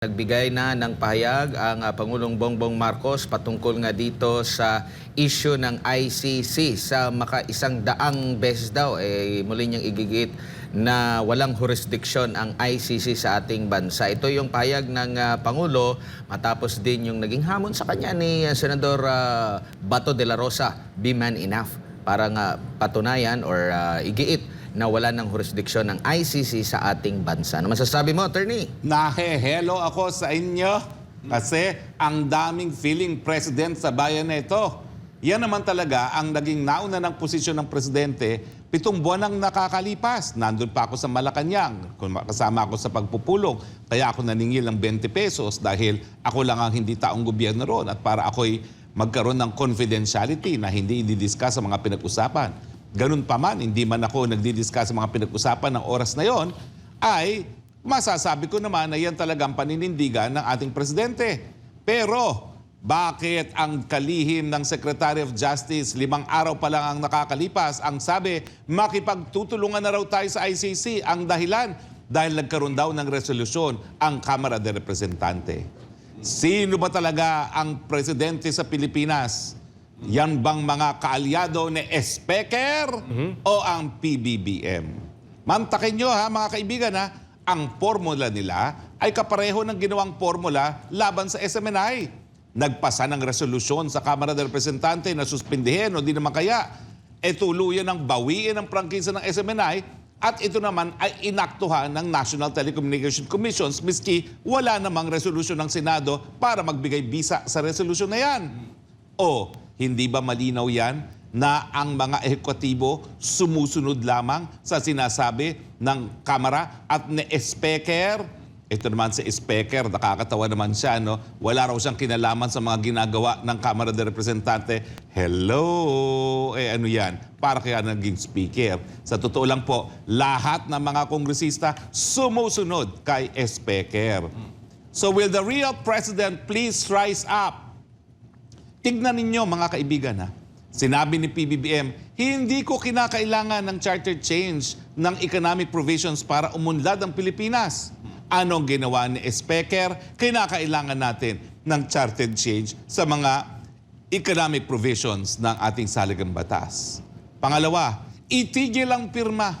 Nagbigay na ng pahayag ang ah, Pangulong Bongbong Marcos patungkol nga dito sa issue ng ICC sa maka isang daang beses daw eh muli niyang igigit na walang jurisdiction ang ICC sa ating bansa. Ito yung pahayag ng ah, Pangulo matapos din yung naging hamon sa kanya ni ah, Senador ah, Bato de la Rosa, be man enough para nga patunayan or ah, igiit na wala ng jurisdiction ng ICC sa ating bansa. Ano masasabi mo, attorney? Nahehelo ako sa inyo kasi ang daming feeling president sa bayan na ito. Yan naman talaga ang naging nauna ng posisyon ng presidente pitong buwan ang nakakalipas. Nandun pa ako sa Malacanang, kasama ako sa pagpupulong. Kaya ako naningil ng 20 pesos dahil ako lang ang hindi taong gobyerno ron at para ako'y magkaroon ng confidentiality na hindi i-discuss sa mga pinag-usapan. Ganun pa man, hindi man ako nagdi-discuss sa mga pinag-usapan ng oras na yon, ay masasabi ko naman na yan talagang paninindigan ng ating presidente. Pero bakit ang kalihim ng Secretary of Justice limang araw pa lang ang nakakalipas ang sabi makipagtutulungan na raw tayo sa ICC ang dahilan dahil nagkaroon daw ng resolusyon ang Kamara de Representante. Sino ba talaga ang presidente sa Pilipinas? Yan bang mga kaalyado ni Espeker o ang PBBM? Mantakin nyo ha mga kaibigan ha, ang formula nila ay kapareho ng ginawang formula laban sa SMNI. Nagpasa ng resolusyon sa Kamara de Representante na suspindihin o di naman kaya e tuluyan ng bawiin ang prangkisa ng SMNI at ito naman ay inaktuhan ng National Telecommunication Commissions miski wala namang resolusyon ng Senado para magbigay bisa sa resolusyon na yan. O hindi ba malinaw yan na ang mga ehekutibo sumusunod lamang sa sinasabi ng Kamara at ni Speaker? Ito naman si Speaker, nakakatawa naman siya, no? Wala raw siyang kinalaman sa mga ginagawa ng Kamara de Representante. Hello! Eh ano yan? Para kaya naging speaker. Sa totoo lang po, lahat ng mga kongresista sumusunod kay Speaker. So will the real president please rise up? Tignan ninyo mga kaibigan ha. Sinabi ni PBBM, hindi ko kinakailangan ng charter change ng economic provisions para umunlad ang Pilipinas. Anong ginawa ni Speaker? Kinakailangan natin ng charter change sa mga economic provisions ng ating saligang batas. Pangalawa, itigil ang pirma.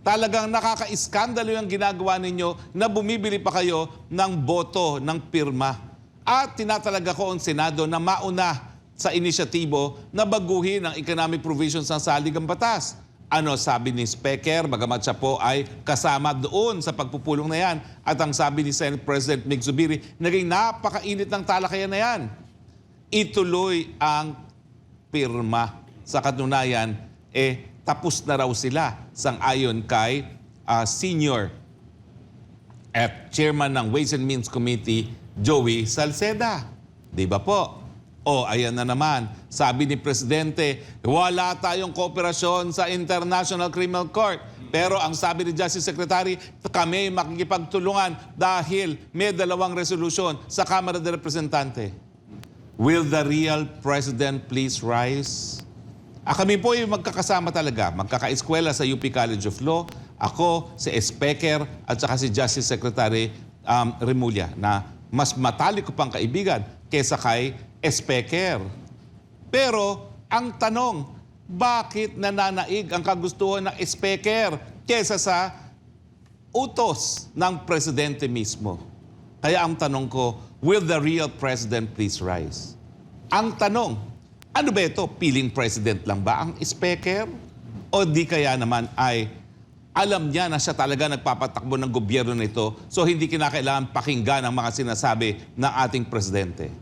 Talagang nakaka-iskandalo yung ginagawa ninyo na bumibili pa kayo ng boto ng pirma. At tinatalaga ko ang Senado na mauna sa inisyatibo na baguhin ang economic provisions ng saligang batas. Ano sabi ni Speaker, bagamat siya po ay kasama doon sa pagpupulong na yan. At ang sabi ni Senate President Mig Zubiri, naging napakainit ng talakayan na yan. Ituloy ang pirma. Sa katunayan, eh, tapos na raw sila sang-ayon kay ah, senior at chairman ng Ways and Means Committee, Joey Salceda. Di ba po? O, ayan na naman. Sabi ni Presidente, wala tayong kooperasyon sa International Criminal Court. Pero ang sabi ni Justice Secretary, kami makikipagtulungan dahil may dalawang resolusyon sa Kamara de Representante. Will the real President please rise? Ah, kami po ay magkakasama talaga, magkakaeskwela sa UP College of Law, ako, si Speaker at saka si Justice Secretary um, Remulla na mas matalik ko pang kaibigan kesa kay Speaker. Pero ang tanong, bakit nananaig ang kagustuhan ng Speaker kesa sa utos ng Presidente mismo? Kaya ang tanong ko, will the real President please rise? Ang tanong, ano ba ito? Piling president lang ba ang speaker? O di kaya naman ay alam niya na siya talaga nagpapatakbo ng gobyerno nito so hindi kinakailangan pakinggan ang mga sinasabi ng ating presidente?